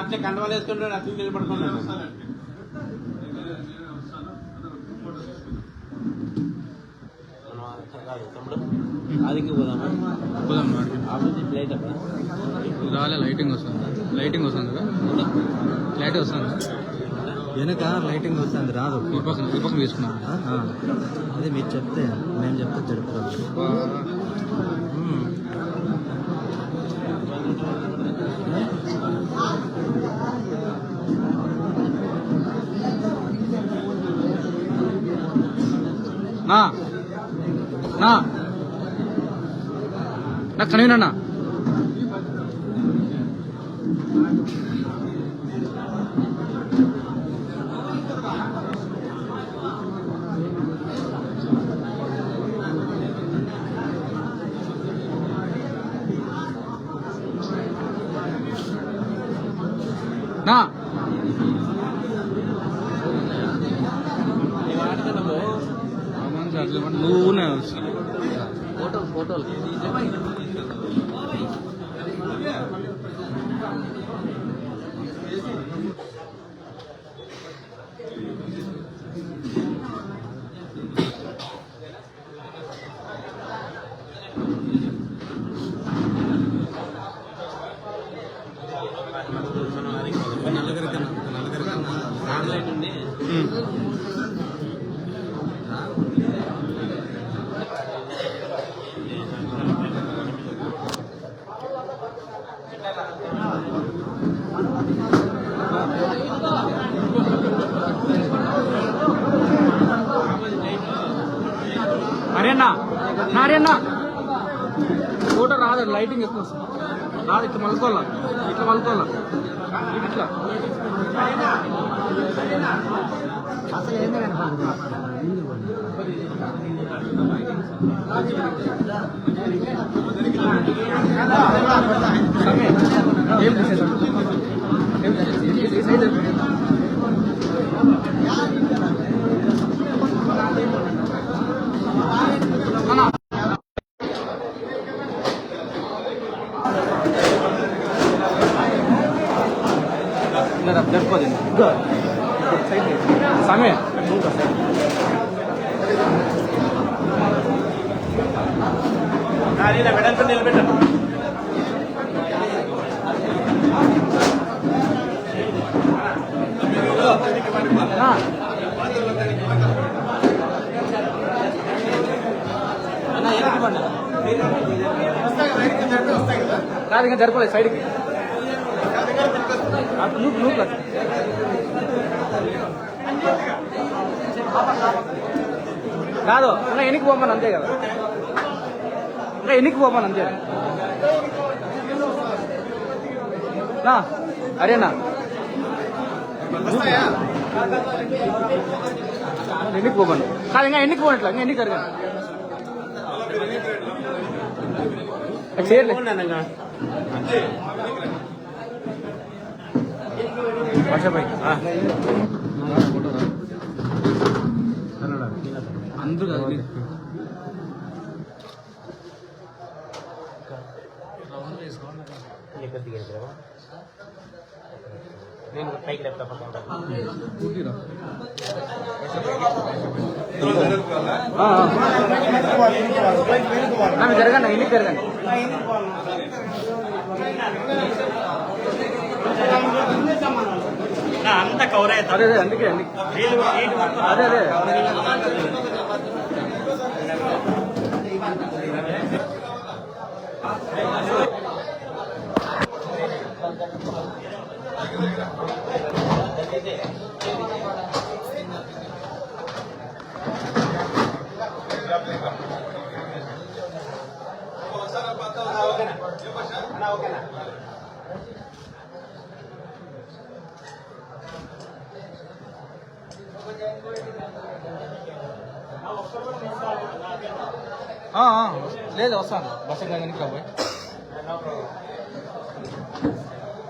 వేసుకుంటాడు అతను నిలబడుకున్నాడు మనం అక్కడ కాదు తమ్ముడు. ఆదికి పోదామా? పోదాం. ఆపోజిట్ రాలే లైటింగ్ వస్తుంది. లైటింగ్ వస్తుంది కదా? లైట్ వస్తుంది. వెనక లైటింగ్ వస్తుంది రాదు. ఈ పక్కన ఈ పక్కన తీసుకున్నాం. అదే మీరు చెప్తే మేము చెప్తే తెలుపుతారు నా నా నా కనీనా నా నా నువ్వు ఫోటో ఫోటోలు అరేనా నా ఫోటో రాదు లైటింగ్ ఎక్కువ రాదు ఇట్లా మలుకోవాలా? ఇట్లా మలుకోవాలా? ఇట్లా. అసలు ఏంటంటే చేసేది? ఏం చేసేది? అన్నా. వెడల్పు కాదు ఇంకా జరపలేదు సైడ్కి అటు కాదు. కాదు ఇంకా ఎనికి పోమని అంతే కదా ఇంకా ఎనికి పోమని అంతే నా అరేనా ఎన్నికి పోమను కాదు ఇంకా ఎన్నికి పోనట్లా ఇంకా ఎన్నికి అడిగాను చేయలేదు వర్షపై అందరూ కాదు మీరు. ఎక్కడ దిగేది నేను పైకి లేపుతా ఊరికిరా. ఆ, ఆ. నా మీరు జరగండి ఎన్నికి జరగండి అంతా కవర్ అదే అదే అందుకే అందుకే అదే అదే ఆ, ఆ, లేదు వస్తాను బస్ ఎక్కడ వెనక్కి రాబోయ్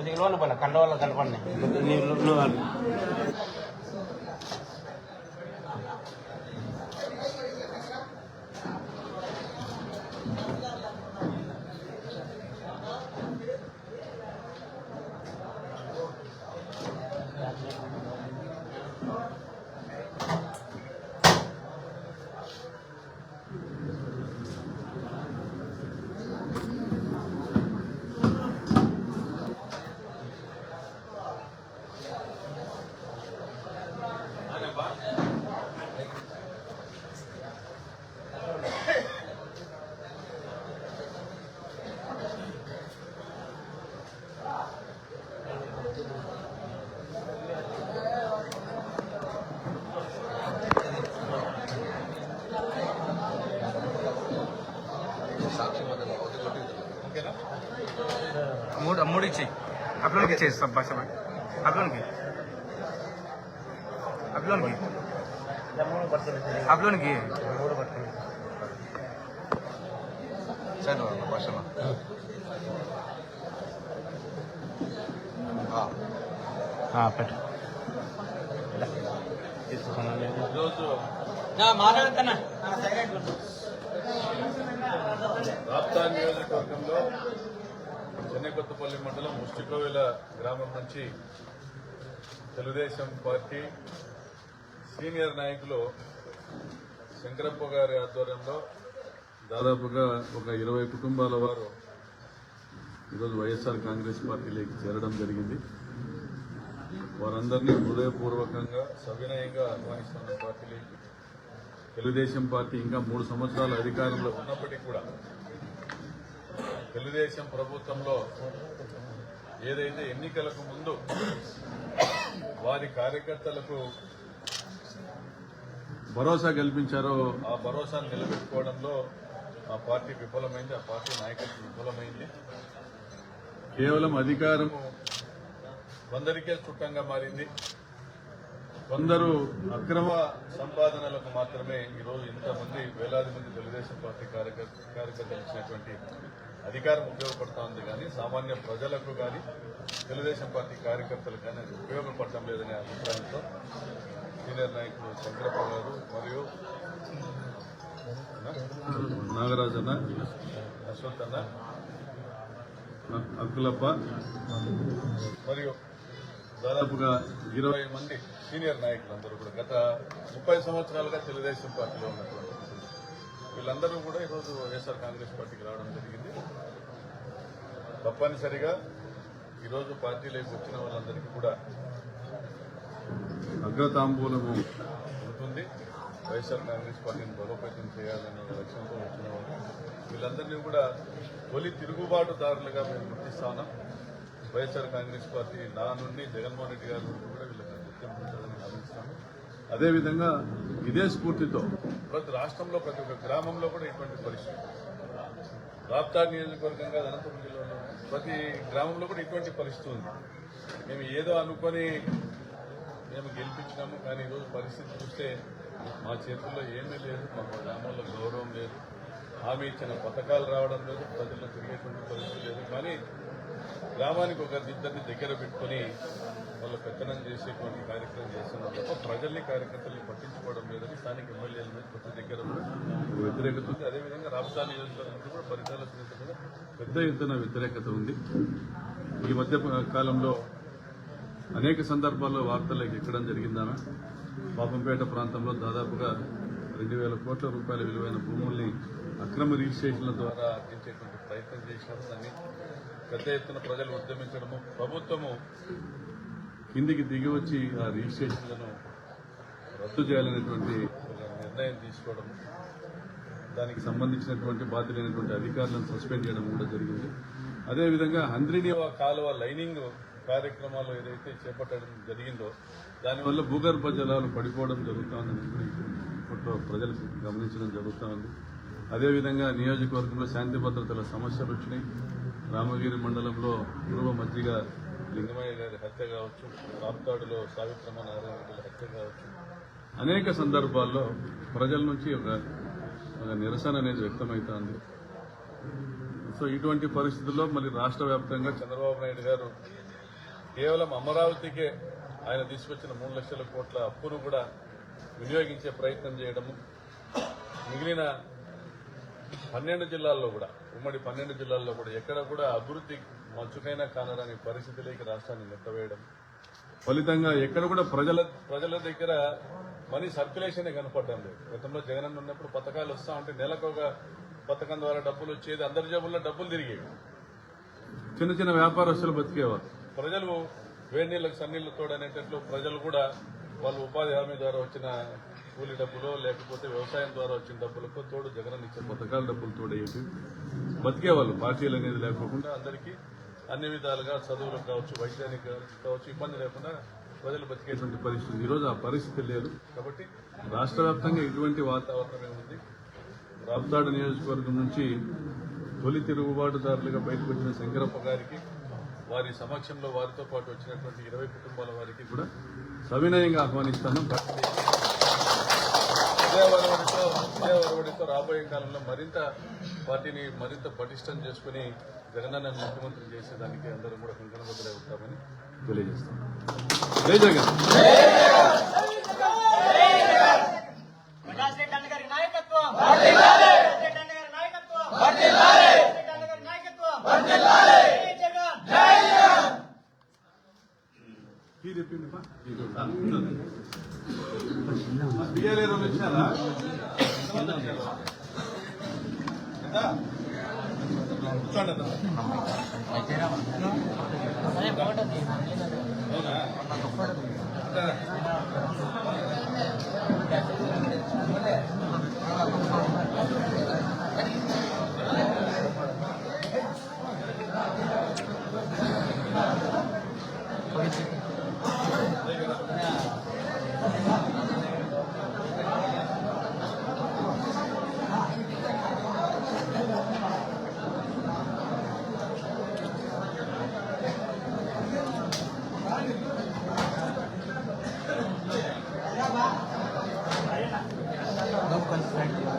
కొద్దిగా లోన పోలే కండ వల్ల కనపడి మూడు మూడు ఇచ్చి అప్లోన్కి ఇచ్చేస్తాం భాష అప్లోన్కి అప్లోన్కి అప్లోన్కి మూడు పట్టుకుంది పెట్టు తీసుకున్నాను ఈరోజు మాట్లాడతానా రాప్తా నియోజకవర్గంలో చెన్నకొత్తపల్లి మండలం ముష్టికోవిల గ్రామం నుంచి తెలుగుదేశం పార్టీ సీనియర్ నాయకులు శంకరప్ప గారి ఆధ్వర్యంలో దాదాపుగా ఒక ఇరవై కుటుంబాల వారు ఈరోజు వైఎస్ఆర్ కాంగ్రెస్ పార్టీలోకి చేరడం జరిగింది. వారందరినీ హృదయపూర్వకంగా సవినయంగా ఆహ్వానిస్తున్న పార్టీలోకి తెలుగుదేశం పార్టీ ఇంకా మూడు సంవత్సరాల అధికారంలో ఉన్నప్పటికీ కూడా తెలుగుదేశం ప్రభుత్వంలో ఏదైతే ఎన్నికలకు ముందు వారి కార్యకర్తలకు భరోసా కల్పించారో ఆ భరోసాను నిలబెట్టుకోవడంలో ఆ పార్టీ విఫలమైంది ఆ పార్టీ నాయకత్వం విఫలమైంది. కేవలం అధికారము కొందరికే చుట్టంగా మారింది. కొందరు అక్రమ సంపాదనలకు మాత్రమే ఈరోజు ఇంతమంది వేలాది మంది తెలుగుదేశం పార్టీ కార్యకర్త కార్యకర్తలు ఇచ్చినటువంటి అధికారం ఉపయోగపడతా ఉంది కానీ సామాన్య ప్రజలకు కానీ తెలుగుదేశం పార్టీ కార్యకర్తలకు కానీ అది ఉపయోగపడటం లేదనే అభిప్రాయంతో సీనియర్ నాయకులు శంకరప్ప గారు మరియు నాగరాజన్న అశ్వత్ అన్న అక్కులప్ప మరియు దాదాపుగా ఇరవై మంది సీనియర్ నాయకులందరూ కూడా గత ముప్పై సంవత్సరాలుగా తెలుగుదేశం పార్టీలో ఉన్నటువంటి వీళ్ళందరూ కూడా ఈరోజు వైఎస్ఆర్ కాంగ్రెస్ పార్టీకి రావడం జరిగింది. తప్పనిసరిగా ఈరోజు పార్టీలోకి వచ్చిన వాళ్ళందరికీ కూడా అగ్రతాంబూలము ఉంటుంది. వైఎస్ఆర్ కాంగ్రెస్ పార్టీని బలోపేతం చేయాలనే లక్ష్యంతో వచ్చిన వాళ్ళు. వీళ్ళందరినీ కూడా తొలి తిరుగుబాటుదారులుగా మేము గుర్తిస్తా ఉన్నాం వైఎస్ఆర్ కాంగ్రెస్ పార్టీ నా నుండి జగన్మోహన్ రెడ్డి గారి నుండి కూడా అదేవిధంగా ఇదే స్ఫూర్తితో ప్రతి రాష్ట్రంలో ప్రతి ఒక్క గ్రామంలో కూడా ఇటువంటి పరిస్థితి. రాప్తా నియోజకవర్గంగా అనంతపురం జిల్లాలో ప్రతి గ్రామంలో కూడా ఇటువంటి పరిస్థితి ఉంది. మేము ఏదో అనుకొని మేము గెలిపించినాము కానీ ఈరోజు పరిస్థితి చూస్తే మా చేతుల్లో ఏమీ లేదు మా గ్రామంలో గౌరవం లేదు. హామీ ఇచ్చిన పథకాలు రావడం లేదు ప్రజల్లో తిరిగేటువంటి పరిస్థితి లేదు. కానీ గ్రామానికి ఒక ఇద్దరిని దగ్గర పెట్టుకొని వాళ్ళు పెత్తనం చేసేటువంటి కార్యక్రమం చేస్తున్నారు తప్ప ప్రజల్ని కార్యకర్తల్ని పట్టించుకోవడం లేదని స్థానిక ఎమ్మెల్యేల మీద ప్రతి దగ్గర కూడా వ్యతిరేకత ఉంది అదేవిధంగా రాష్ట్ర నియోజకవర్గంలో కూడా పరిసరాల మీద కూడా పెద్ద ఎత్తున వ్యతిరేకత ఉంది. ఈ మధ్య కాలంలో అనేక సందర్భాల్లో వార్తలకు ఎక్కడం జరిగిందానా పాపంపేట ప్రాంతంలో దాదాపుగా రెండు వేల కోట్ల రూపాయల విలువైన భూముల్ని అక్రమ రిజిస్ట్రేషన్ల ద్వారా అర్జించేటువంటి ప్రయత్నం చేసినారు దాన్ని పెద్ద ఎత్తున ప్రజలు ఉద్యమించడము ప్రభుత్వము కిందికి దిగి వచ్చి ఆ రిజిస్ట్రేషన్లను రద్దు చేయాలనేటువంటి నిర్ణయం తీసుకోవడం దానికి సంబంధించినటువంటి బాధ్యులైనటువంటి అధికారులను సస్పెండ్ చేయడం కూడా జరిగింది. అదేవిధంగా హంద్రినీవా కాలువ లైనింగ్ కార్యక్రమాలు ఏదైతే చేపట్టడం జరిగిందో దానివల్ల భూగర్భ జలాలు పడిపోవడం జరుగుతుందని ఇప్పట్లో ప్రజలు గమనించడం జరుగుతూ ఉంది అదేవిధంగా నియోజకవర్గంలో శాంతి భద్రతల సమస్యలు వచ్చినాయి. రామగిరి మండలంలో పూర్వ మంత్రిగా లింగమయ్య గారి హత్య కావచ్చు రాప్తాడులో సావిత్రమ్మ నారాయణ హత్య కావచ్చు. అనేక సందర్భాల్లో ప్రజల నుంచి ఒక ఒక నిరసన అనేది వ్యక్తమవుతోంది. సో ఇటువంటి పరిస్థితుల్లో మళ్ళీ రాష్ట్ర వ్యాప్తంగా చంద్రబాబు నాయుడు గారు కేవలం అమరావతికే ఆయన తీసుకొచ్చిన మూడు లక్షల కోట్ల అప్పును కూడా వినియోగించే ప్రయత్నం చేయడము మిగిలిన పన్నెండు జిల్లాల్లో కూడా ఉమ్మడి పన్నెండు జిల్లాల్లో కూడా ఎక్కడ కూడా అభివృద్ధి మంచుకైనా కానరాని పరిస్థితిలోకి రాష్ట్రాన్ని నెట్టవేయడం. ఫలితంగా ఎక్కడ కూడా ప్రజల ప్రజల దగ్గర మనీ సర్క్యులేషన్ కనపడడం లేదు. గతంలో జగనన్న ఉన్నప్పుడు పథకాలు వస్తా ఉంటే నెలకు ఒక పథకం ద్వారా డబ్బులు వచ్చేది అందరి జేబుల్లో డబ్బులు తిరిగేవి. చిన్న చిన్న వ్యాపారస్తులు బతికేవారు. ప్రజలు వేడి నీళ్ళకి సన్నీళ్ళు తోడనేటట్లు ప్రజలు కూడా వాళ్ళు ఉపాధి హామీ ద్వారా వచ్చిన కూలి డబ్బులో లేకపోతే వ్యవసాయం ద్వారా వచ్చిన డబ్బులకు తోడు జగన్ ఇచ్చే పథకాల డబ్బులు తోడేవి బతికేవాళ్ళు పార్టీలు అనేది లేకోకుండా అందరికీ అన్ని విధాలుగా చదువులకు కావచ్చు వైద్యానికి కావచ్చు ఇబ్బంది లేకుండా ప్రజలు బతికేటువంటి పరిస్థితి. ఈరోజు ఆ పరిస్థితి లేదు. కాబట్టి రాష్ట్ర వ్యాప్తంగా ఇటువంటి వాతావరణమే ఉంది రాప్తాడు నియోజకవర్గం నుంచి తొలి తిరుగుబాటుదారులుగా బయటకు వచ్చిన శంకరప్ప గారికి వారి సమక్షంలో వారితో పాటు వచ్చినటువంటి ఇరవై కుటుంబాల వారికి కూడా సవినయంగా ఆహ్వానిస్తాను. ఇదే ఒరవడితో ఇదే ఒరవడితో రాబోయే కాలంలో మరింత పార్టీని మరింత పటిష్టం చేసుకుని జగనన్న ముఖ్యమంత్రి చేసేదానికి అందరం కూడా కంకణబద్దులై ఉంటామని తెలియజేస్తాం. జై జగన్. గారి నాయకత్వం ప్రకాష్ రెడ్డి అన్న గారి నాయకత్వం ప్రకాష్ రెడ్డి అన్న గారి నాయకత్వం జై జగన్ ఈ చెప్పింది పా. ఇది ఒకటి. బియ్యాలు ఏదో వచ్చినారా ఎంత? కూర్చోండి అన్న. అవునా?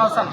ఆ, వస్తాను